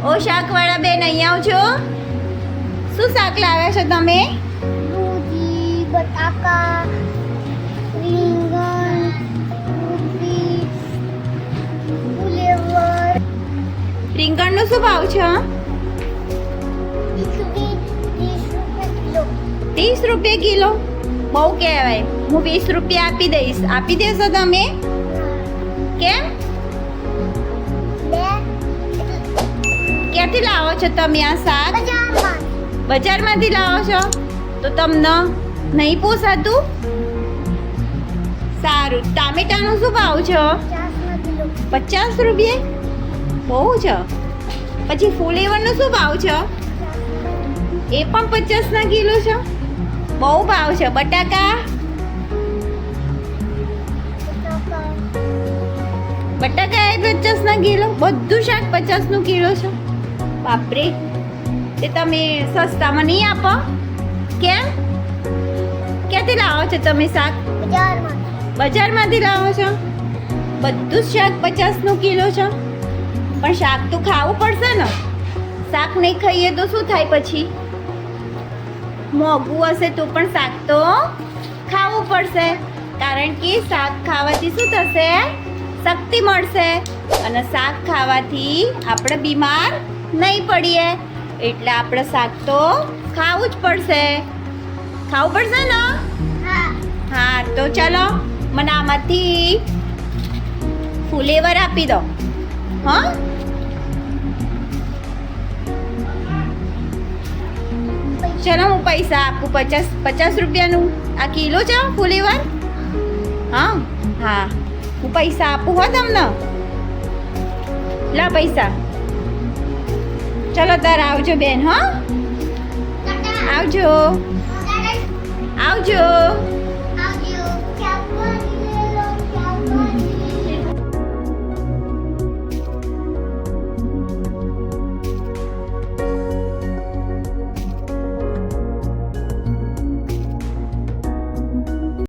શાકવાળા બેન અહીંયા આવજો. શું શાક લાવ્યા છો તમે? દૂધી બટાકા રીંગણ રીંગણનો શું ભાવ છે? ત્રીસ રૂપિયા કિલો. બહુ કહેવાય. હું વીસ રૂપિયા આપી દઈશ. આપી દેશો તમે? કેમ? ક્યાંથી લાવો છો તમે આ શાક? બજારમાંથી લાવો છો? તો તમને નહીં પોસાતું સારું. ટામેટાનો શું ભાવ છે? પચાસ રૂપિયા? બહુ છે? પછી ફુલેવરનો શું ભાવ છે? એ પણ પચાસના કિલો છે? બહુ ભાવ છે. બટાકા? બટાકા એ પચાસના કિલો? બધું શાક પચાસનું કિલો છે. બાપરે. તે તમે સસ્તામાં નહીં આપો. કેમ? ક્યાંથી લાવો છો તમે શાક? બજારમાંથી લાવો છો? બધું શાક પચાસનું કિલો છે. પણ શાક તો ખાવું પડશે ને. શાક નહીં ખાઈએ તો શું થાય પછી? મોંઘું હશે તો પણ શાક તો ખાવું પડશે. કારણ કે શાક ખાવાથી શું થશે? શક્તિ મળશે. અને શાક ખાવાથી આપણે બીમાર નહીં પડીએ. એટલે આપણે શાક તો ખાવું જ પડશે. ખાવું પડશે ને? હા, તો ચલો, મને આમાંથી ફુલેવર આપી દો. હા? ચલો, હું પૈસા આપું. પચાસ પચાસ રૂપિયાનું. આ કિલો છે ફુલેવર? હા હા. હું પૈસા આપું હો તમને. લા પૈસા. ચલો તાર આવજો બેન હો. આવજો. આવજો.